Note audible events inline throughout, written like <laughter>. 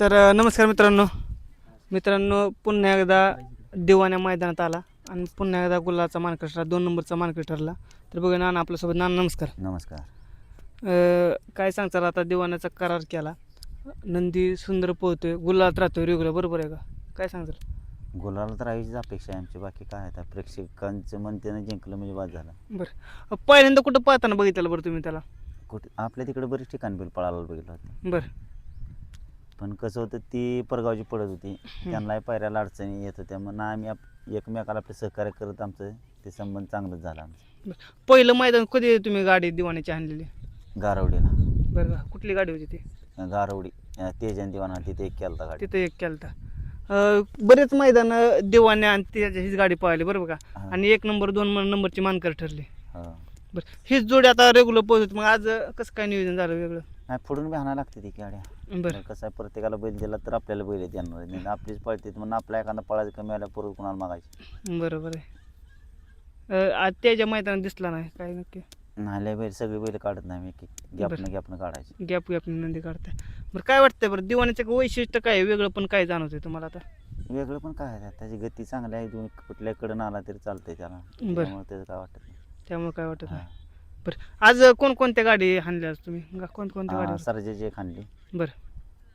तर अ, नमस्कार मित्रांनो. मित्रांनो पुन्हा एकदा दिवाण्या मैदानात आला आणि पुन्हा एकदा गुलाचा मानकरी ठरला दोन नंबरचा मानकरी ठरला. तर बघूया नाना आपल्यासोबत नाना नमस्कार. नमस्कार. अ, काय सांगताल आता दिवाण्याचा करार केला? नंदी सुंदर पोहतोय गुलात राहतोय रेग्युलर बरोबर आहे का? काय सांगताल? गुलाला तर अपेक्षा आहे आमची बाकी काय आता प्रेक्षकांचं म्हणतेनं जिंकलं म्हणजे बाद झालं. बरं. अ, पहिल्यांदा कुठं पाहताना बघितलं बरं तुम्ही त्याला? कुठे आपल्या तिकडे बरेच ठिकाणी बिल पळायला बघितलं होतं. बरं. पण कसं होतं ती परगावची पडत होती. त्यांनाही पायऱ्याला अडचणी येत होत्या. मग आम्ही आप एकमेकाला आपलं सहकार्य करत आमचं ते संबंध चांगलंच झालं आमचं. पहिलं मैदान कधी तुम्ही गाडी दिवाण्याची आणलेली? गारवडीला. बरं का. कुठली गाडी होती ती? गारवडी. अं, तेजन दिवाना तिथे एक केलता गाडी. तिथं एक केलता. अं, बरेच मैदान देवाने आणि त्याच्या हीच गाडी पळाली बरोबर का? हा. आणि एक नंबर दोन नंबरची मानकर ठरली. हो. बरं. हीच जोडी आता रेग्युलर पोहोचत मग आज अं, कसं काय नियोजन झालं वेगळं? नाही फोडून बी हाणायला लागते ती गाड्या. बरं. कसं आहे प्रत्येकाला बैल दिला तर आपल्याला बैल येणार नाही. आपलीच पळते म्हणून आपला एखादा पळायचं कमी आल्या परत कुणाला मागायची? बरोबर आहे. आज त्याच्या मैदानात दिसला नाही काय नक्की? नाल्या बैल सगळी बैल काढत नाही मी गॅपनं. गॅपनं काढायची. गॅप गॅप नंदी काढताय बरं काय वाटतंय बरं दिवाण्याचं वैशिष्ट्य काय? वेगळं पण काय जाणवतंय तुम्हाला आता? वेगळं पण काय आहे त्याची गती चांगली आहे कुठल्याकडे आला तरी चालतंय त्याला. बरं. त्याचं काय वाटत नाही. त्यामुळे काय वाटत. नाही? बरं. आज कोणकोणत्या गाडी हाणल्या आज तुम्ही? गा- कोणकोणत्या हा, गाडी सर्जाची एक हाणली. बरं.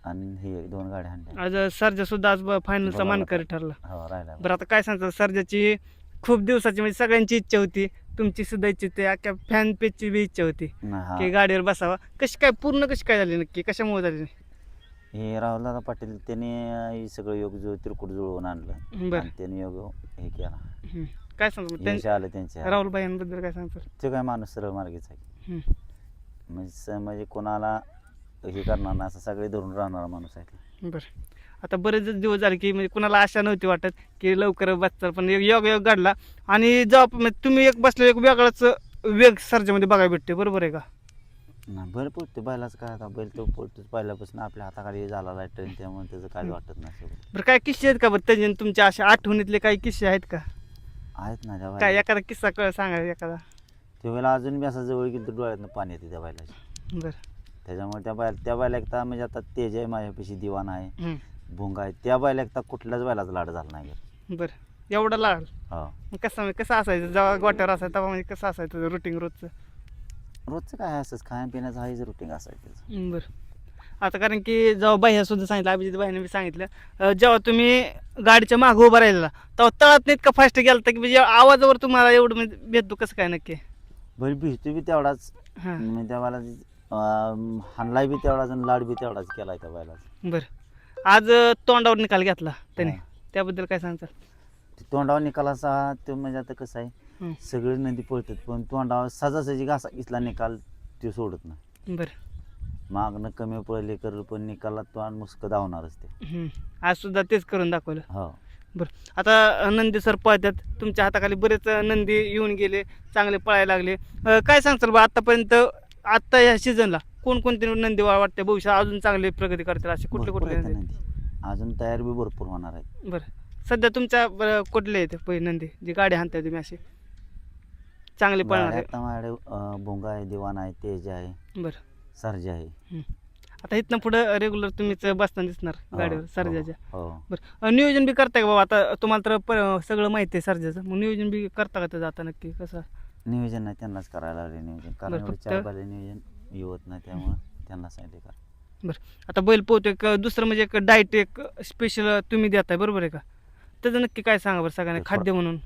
आणि ही एक दोन गाड्या हाणल्या. आज सर्जा सुद्धा आज फायनलचा बरोबर. मानकरी ठरला. हो राहिला बरं आता काय सांगतात सर्जाची खूप दिवसाची म्हणजे सगळ्यांची इच्छा होती. तुमची सुद्धा इच्छा होती अख्ख्या फॅन पेजची बी इच्छा होती ना, हा. की गाडीवर बसावा. कशी काय पूर्ण कशी काय झाली नक्की? कशामुळे झाली हे राहुलदादा पाटील त्याने अं, हे सगळं योग जो तिरकुट जुळवून आणलं. बरं. आणि त्याने योग हे केला. हम्म. काय सांगतो यश आलं त्यांच्या राहुल यांबद्दल काय सांगतात ते काय माणूस सरळ मार्गीच आहे. हम्म. म्हणजे स- म्हणजे कोणाला हे करणार नाही असं सगळे धरून राहणारा माणूस आहे ते. बरं. आता बरेच दिवस झाले की म्हणजे कुणाला आशा नव्हती वाटत की लवकर बसतात पण एक योग योग घडला. आणि जेव्हा म्हणजे तुम्ही एक बसले एक वेगळाच वेग सर्जामध्ये बघायला भेटते बरोबर आहे का? नाही बैल पळतो बैलाच काय आता बैल तो पळतोच. पहिल्यापासून आपल्या हाताखाली झाला आहे ट्रेन त्यामुळे त्याचं काय. वाटत नाही बरं काय किस्से आहेत का बरं? त्याचे तुमच्या अशा आठवणीतले काही किस्से आहेत का? आहेत ना त्या काय एखादा किस्सा कळ सांगा एखादा. त्या वेळेला अजून बी असं जवळ गेलं तर डोळ्यातनं पाणी येते त्या बैलाची बरं. त्याच्यामुळे त्या बैल त्या बैला एकता म्हणजे आता तेज आहे माझ्यापाशी दिवाण आहे हम्म. भोंगा आहे. त्या बैला एकता कुठल्याच बैलाचा लाड झाला नाही. बरं. एवढा लाग हो. मग कसं म्हणजे कसं असायचं? जेव्हा गोट्यावर असायचं तेव्हा म्हणजे कसं असायचं रुटीन रोजचं? रोजचं काय असंच खाण्यापिण्याचं आहेच रुटीन असायचं बरं. आता कारण की जेव्हा बाह्या सुद्धा सांगितलं अभिजित बाईने बी सांगितलं जेव्हा तुम्ही गाडीच्या मागं उभं राहिलेला तेव्हा तळात नाही इतका फास्ट गेला की म्हणजे आवाजावर तुम्हाला एवढं म्हणजे भेटतो कसं काय नक्की? बैल भिजतो बी तेवढाच. हां. म्हणजे बैला हाणलाय बी तेवढाच आणि लाड बी तेवढाच केलाय त्या बैलाचा बरं. आज तोंडावर निकाल घेतला त्याने. त्याबद्दल काय सांगताल? ते तोंडावर निकालाचा तो म्हणजे आता कसं आहे सगळे नदी पळतात पण तोंडावर सजासजी घासा इसला निकाल तो सोडत नाही. बरं. मागणं कमी पडले कर पण निकालात तोंड मुस्क धावणारच ते. हम्म. आज सुद्धा तेच करून दाखवलं. हो. बरं. आता नंदी सर पळतात तुमच्या हाताखाली बरेच नंदी येऊन गेले चांगले पळायला लागले. अं, काय सांगताल बा आतापर्यंत आत्ता या सीझनला कोणकोणते नंदी वा- वाटते? भविष्यात अजून चांगले प्रगती करतील असे कुठले भरपूर कुठले आहेत नंदी? नंदी. अजून तयार बी भरपूर होणार आहेत बरं. सध्या तुमच्या बरं, कुठले आहेत पहिले नंदी? जी गाडी हाणताय तुम्ही असे चांगले पळणार गाड्या आता माझ्याकडे अं, भोंगा आहे दिवाण आहे तेज आहे. बरं. सर्जा आहे. आता इथनं पुढं रेग्युलर तुम्हीच बसताना दिसणार हो, गाडीवर हो, सर्जाच्या. हो. बरं. नियोजन बी करताय का बाबा? आता तुम्हाला तर सगळं माहिती आहे सर्जाचं. मग नियोजन बी करता का त्याचं आता नक्की? कसं? नियोजन नाही त्यांनाच करायला लागले नियोजन. कारण बरं, चार नियोजन. येत नाही त्यामुळे त्यांना सांगितले का? आता बैल पोहतो एक दुसरं म्हणजे एक डाएट एक स्पेशल तुम्ही देताय बरोबर आहे का? त्याचं नक्की काय सांगा बरं सगळ्यांना खाद्य म्हणून.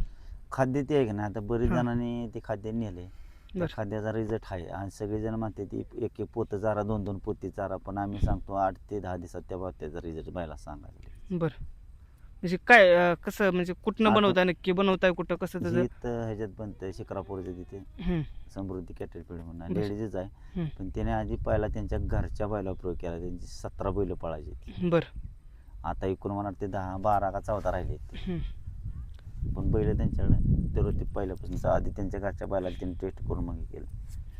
खाद्य ते आहे की नाही आता बरेच. जणांनी ते खाद्य नेले त्या बरं. खाद्याचा रिझल्ट आहे. आणि सगळेजण म्हणते ती एक एक पोतं चारा दोन दोन पोती चारा पण आम्ही सांगतो आठ ते दहा दिवसात त्या त्याचा रिझल्ट बायला सांगायला बरं. म्हणजे काय अं, कसं म्हणजे कुठनं आता- बनवताय नक्की बनवताय कुठं कसं त्याचं? जीत ह्याच्यात बनतंय शिक्रापूरच्या तिथे. हम्म, समृद्धी कॅटल पिढी म्हणून. बरं. लेडीजच आहे. हम्म. पण त्याने आधी पहिला त्यांच्या घरच्या बैला प्रयोग केला. त्यांची सतरा बैल पळायची बरं. आता एकूण मला ते दहा बारा का चौदा राहिले हम्म. पण बैल त्यांच्याकडे तर ते पहिल्यापासून आधी त्यांच्या घरच्या बैलाला त्यांनी टेस्ट करून मग केलं.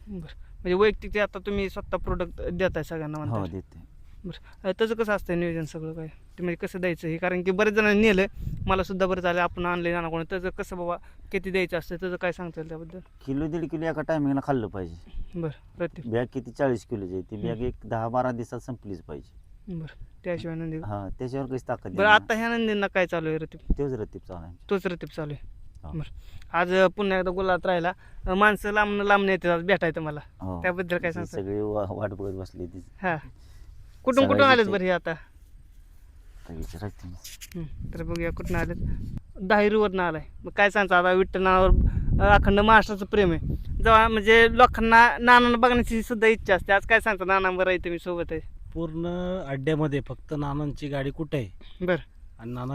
बरं. म्हणजे वैयक्तिक ते आता तुम्ही स्वतः प्रोडक्ट देताय सगळ्यांना हो देते. बरं. त्याचं कसं असतं नियोजन सगळं काय? ते म्हणजे कसं द्यायचं हे? कारण की बरेच जणांनी नेलं मला सुद्धा बरं झालं आपण आणलं नाना कोणी. त्याचं कसं बाबा किती द्यायचं असतं त्याचं काय सांगता येईल त्याबद्दल? किलो दीड किलो एका टायमिंगला खाल्लं पाहिजे. बरं प्रत्येक. बॅग किती चाळीस किलोची आहे? ती बॅग एक दहा बारा दिवसात संपलीच पाहिजे. बरं त्याशिवाय नंदी हा त्याच्यावर कशी ताकद बरं? आता ह्या नंदींना काय चालू आहे रतीप तोच रतीब चालू आहे. तोच रतीप चालू आहे. बरं आज अं, पुन्हा एकदा गुलाबात राहिला. अं, माणसं लांब लांब येतात आज भेटायचं मला. हो. त्याबद्दल काय सांगता? सगळी वा- वाट बघत बसली ती. हा. कुठून कुठून सगळ्याची आलेत बरं हे आता? आता विचारायचं. नाही. हं, तर बघूया कुठून आलेत. दाहिरीवरनं आलाय. मग काय सांगता आता विठ्ठलनावर अं, अखंड महाराष्ट्राचं प्रेम आहे. जेव्हा म्हणजे लोकांना नानांना बघण्याची सुद्धा इच्छा असते. आज काय सांगता नानांवर आहे तुम्ही सोबत आहे. पूर्ण अड्ड्यामध्ये फक्त नानांची गाडी कुठे आहे? बरं. आणि नाना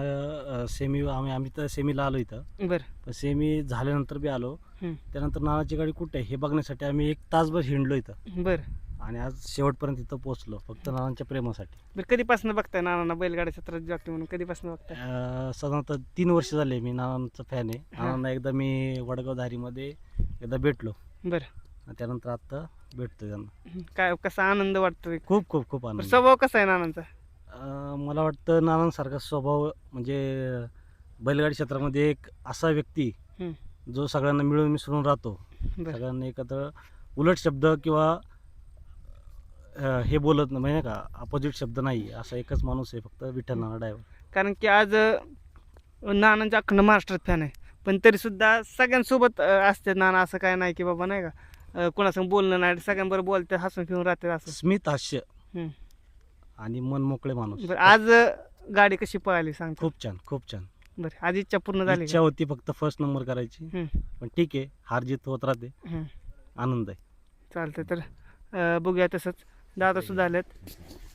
अ, सेमी आम्ही आम्ही तर सेमीला आलो इथं. बरं. पण सेमी झाल्यानंतर बी आलो. त्यानंतर नानाची गाडी कुठे आहे हे बघण्यासाठी आम्ही एक तासभर हिंडलो इथं. बरं. आणि आज शेवटपर्यंत इथं पोहोचलो फक्त नानांच्या प्रेमासाठी. बरं कधीपासून बघताय नानांना बैलगाड्या क्षेत्रात जॉकी म्हणून? कधीपासून बघताय? अ, साधारणतः तीन वर्ष झाले मी नानांचा फॅन आहे. हा. नानांना एकदा मी वडगाव धारीमध्ये एकदा भेटलो. बरं. आणि त्यानंतर आत्ता भेटतो त्यांना. काय कसा आनंद वाटतोय? खूप खूप खूप आनंद. स्वभाव कसा आहे नानांचा? अ, मला वाटतं नानांसारखा स्वभाव म्हणजे बैलगाडी क्षेत्रामध्ये एक असा व्यक्ती. जो सगळ्यांना मिळून मिसळून राहतो. बरं. सगळ्यांना एकत्र उलट शब्द किंवा अ, हे बोलत नाही म्हणजे का? अपोजिट शब्द नाही असा एकच माणूस आहे फक्त विठ्ठल नाना ड्रायव्हर कारण की आज अं, नानांच्या अखंड महाराष्ट्रात फॅन आहे. पण तरी सुद्धा सगळ्यांसोबत अं, असते नाना असं काय नाही की बाबा नाही का? अं, कोणासंग बोलणं नाही सगळ्यांबरोबर बोलते हसून फिरून राहते असं. स्मित हास्य. आणि मन मोकळे माणूस. बरं आज अं, गाडी कशी पळाली सांग खूप छान खूप छान. बरं आज इच्छा पूर्ण झाली इच्छा होती फक्त फर्स्ट नंबर करायची. पण ठीक आहे हार जीत होत राहते. आनंद आहे. चालतंय तर अं, बघूया तसंच. दादा सुद्धा आलेत.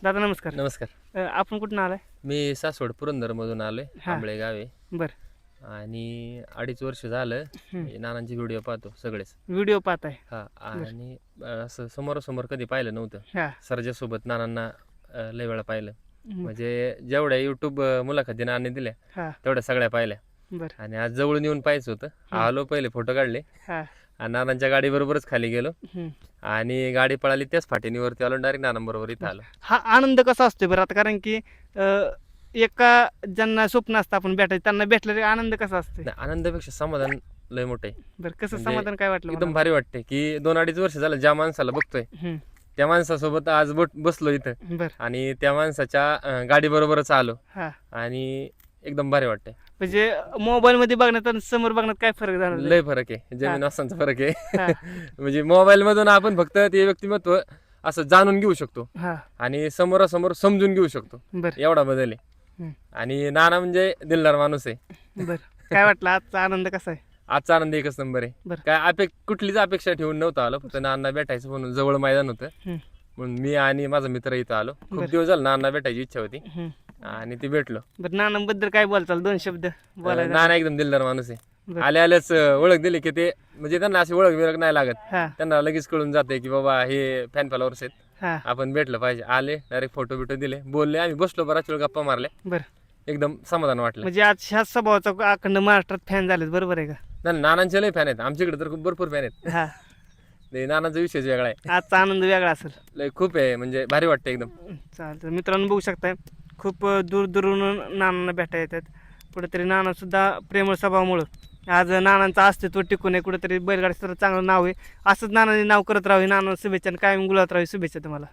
दादा नमस्कार. नमस्कार. अं, आपण कुठून आलाय? मी सासवड पुरंदरमधून आलोय. आंबळे गावे बरं. आणि अडीच वर्ष झालं हं. नानांचे व्हिडिओ पाहतो सगळेच. व्हिडिओ पाहताय. हा आणि असं समोरासमोर कधी पाहिलं नव्हतं. हा. सरजासोबत नानांना अं, लय वेळा पाहिलं. म्हणजे जेवढ्या युट्यूब मुलाखती नानाने दिल्या हा. तेवढ्या सगळ्या पाहिल्या. बरं. आणि आज जवळून येऊन पाहायचं होतं. आलो पहिले फोटो काढले. हा. आणि नानांच्या गाडीबरोबरच खाली गेलो. हं. आणि गाडी पळाली त्याच फाटीनीवरती आलो डायरेक्ट नानांबरोबर इथं आलो. हा आनंद कसा असतो बरं आता? कारण की अं, एका ज्यांना स्वप्न असतं आपण भेटायचं त्यांना भेटलं आनंद कसा असतो नाही, आनंदापेक्षा समाधान लय मोठं बरं कसं म्हणजे समाधान काय वाटलं एकदम? भारी वाटते की दोन अडीच वर्ष झालं ज्या माणसाला बघतोय त्या माणसासोबत आज बट बसलो इथं. बरं. आणि त्या माणसाच्या गाडी बरोबरच आलो. हा. आणि एकदम भारी वाटते म्हणजे मोबाईल मध्ये बघण्यात आणि समोर बघण्यात काय फरक झाला लय फरक आहे. जमीन आसमानचा फरक. आहे. <laughs> म्हणजे मोबाईल मधून आपण फक्त ते व्यक्तिमत्व असं जाणून घेऊ शकतो. हा. आणि समोरासमोर समजून घेऊ शकतो. एवढा बदल आहे. आणि नाना म्हणजे दिलदार माणूस आहे. बरं. काय वाटलं? आजचा आनंद कसा आहे? आजचा आनंद एकच नंबर आहे. काय अपेक कुठलीच अपेक्षा ठेवून नव्हतं आलो. फक्त नाना भेटायचं म्हणून जवळ मैदान होतं. म्हणून मी आणि माझा मित्र इथं आलो. खूप. दिवस झालं नाना भेटायची इच्छा होती. आणि ती भेटलो. बरं नानांबद्दल काय बोलचाल दोन शब्द बोलायला नाना एकदम दिलदार माणूस आहे. आले आल्याच ओळख दिली की ते म्हणजे त्यांना अशी ओळख बिळख नाही लागत. हा. त्यांना लगेच कळून जाते की बाबा हे फॅन फॉलोअर्स आहेत. हा. आपण भेटलं पाहिजे. आले डायरेक्ट फोटो बिटो दिले बोलले आम्ही बसलो बराच वेळ गप्पा मारल्या. बरं. एकदम समाधान वाटलं. म्हणजे आज ह्या स्वभावाचा अखंड महाराष्ट्रात फॅन झालेत बरोबर आहे का? नाही नानांचे लय फॅन आहेत. आमच्याकडे तर खूप भरपूर फॅन आहेत. हा. ते नानांचा विषयच वेगळा आहे. आजचा आनंद वेगळा असेल. लय खूप आहे म्हणजे भारी वाटतं एकदम. चालतं मित्रांनो बघू शकताय. खूप दूरदूरून नानांना भेटा येतात. कुठेतरी नानासुद्धा प्रेमळ स्वभावामुळं. आज नानांचं अस्तित्व टिकून आहे कुठेतरी बैलगाडी चांगलं नाव आहे. असंच नानांनी नाव करत राहावे. नाना शुभेच्छा आणि कायम गुलात राहावी. शुभेच्छा तुम्हाला.